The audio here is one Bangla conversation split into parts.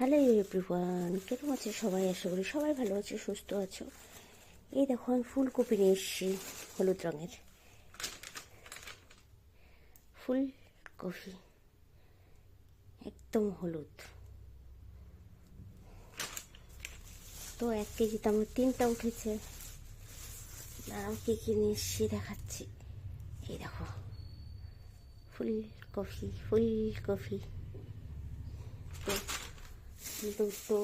হ্যালো এভরিওয়ান কেমন আছে সবাই? আশা করি সবাই ভালো আছে, সুস্থ আছো। এই দেখো, আমি ফুলকপি নিয়ে এসেছি হলুদ রঙের। ফুলকপি। একদম হলুদ। তো এক কেজিতে আমার তিনটা উঠেছে। দাঁড়াও কী কী নিয়ে এসেছি দেখাচ্ছি। এই দেখো। ফুলকপি ফুলকপি। তো দুটো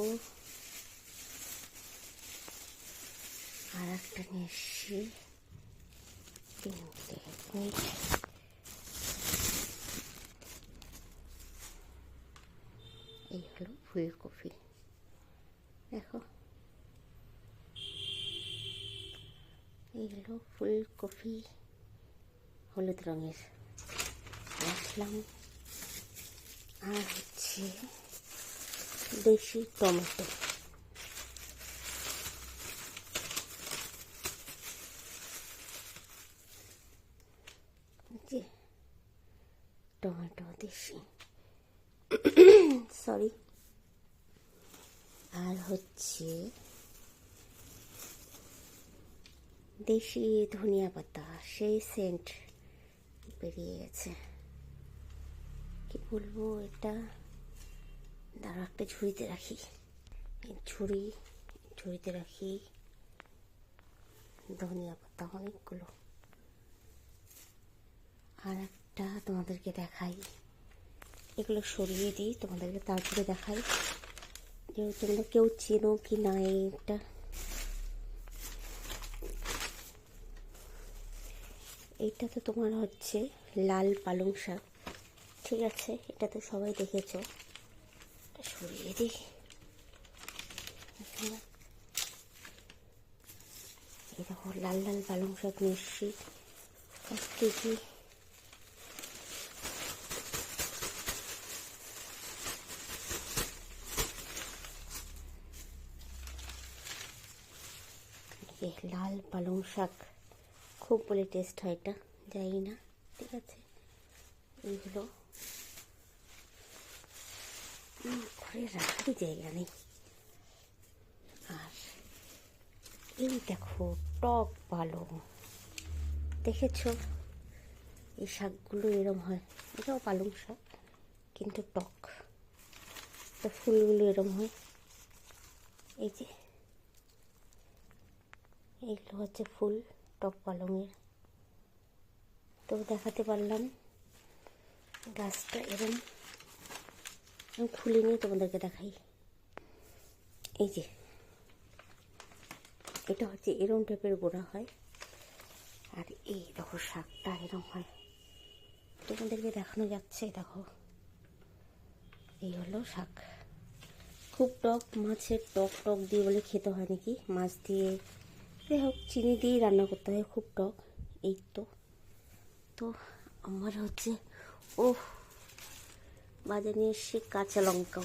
আর একটা নিয়ে এসছি। তিনটে এই হলো ফুলকপি দেখো। এই হলো ফুলকপি হলুদ রঙের। রাখলাম আর হচ্ছে দেশি টমেটো। টমেটো দেশি। সরি। আর হচ্ছে দেশি ধনিয়া পাতা, সেই সেন্ট বেরিয়ে গেছে। কি বলব এটা? দাঁড়া একটা ঝুড়িতে রাখি। ঝুড়ি, ঝুড়িতে রাখি। ধনিয়া পাতা অনেকগুলো। আর একটা তোমাদেরকে দেখাই। এগুলো সরিয়ে দিই, তোমাদেরকে তারপরে দেখাই। যে তোমরা কেউ চেনো কি না এটা এইটা। তো তোমার হচ্ছে লাল পালং শাক। ঠিক আছে, এটা তো সবাই দেখেছ। এটা সরিয়ে দিই এই দেখো লাল লাল পালং শাক এসছি এক কেজি এই লাল পালং শাক। খুব বলে টেস্ট হয় এটা। যাই না ঠিক আছে। উম, ঘরে রাখারই জায়গা নেই। আর এই দেখো, টক পালং দেখেছ? এই শাকগুলো এরম হয়। এটাও পালং শাক, কিন্তু টক। তো ফুলগুলো এরম হয়। এই যে, এইগুলো হচ্ছে ফুল, টক পালংয়ের। তো দেখাতে পারলাম। গাছটা এরম আমি খুলে নিয়ে তোমাদেরকে দেখাই। এই যে, এটা হচ্ছে এরম টাইপের গোড়া হয়। আর এই দেখো, শাকটা এরম হয়। তোমাদেরকে দেখানো যাচ্ছে, দেখো। এই হলো শাক। খুব টক, মাছের টক টক দিয়ে বলে খেতে হয় নাকি? মাছ দিয়ে, যাই হোক, চিনি দিয়েই রান্না করতে হয়, খুব টক। এই তো তো আমার হচ্ছে ও বাজারে নিয়ে এসছি কাঁচা লঙ্কাও।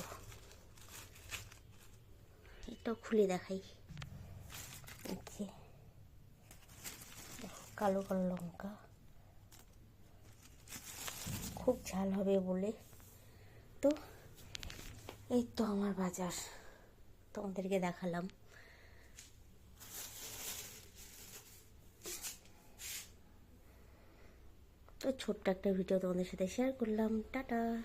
এটাও খুলে দেখাই। এই কালো কালো লঙ্কা। খুব ঝাল হবে বলে। তো, এই তো আমার বাজার। তোমাদেরকে দেখালাম। তো, ছোট্ট একটা ভিডিও তোমাদের সাথে শেয়ার করলাম। টাটা।